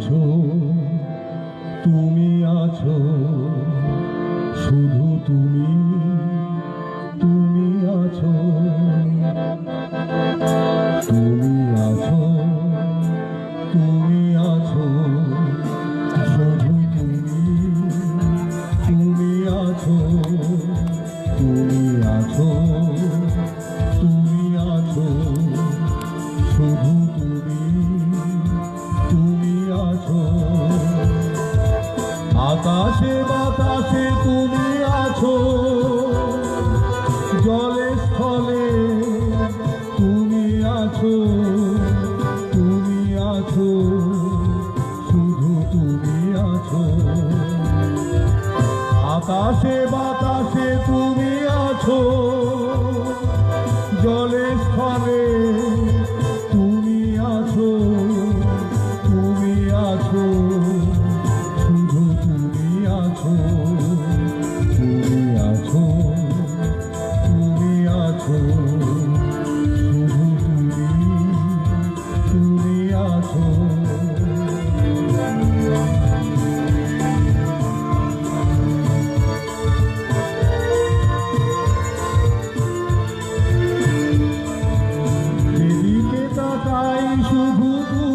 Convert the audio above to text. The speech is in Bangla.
আছো তুমি আছো শুধু তুমি আকাশে বাতাসে তুমি আছো। জলে, স্থলে তুমি আছো তুমি আছো, শুধু তুমি আছো। আকাশে, বাতাসে তুমি আছো, জলে, স্থলে তুমি আছো তুমি আছো। 说不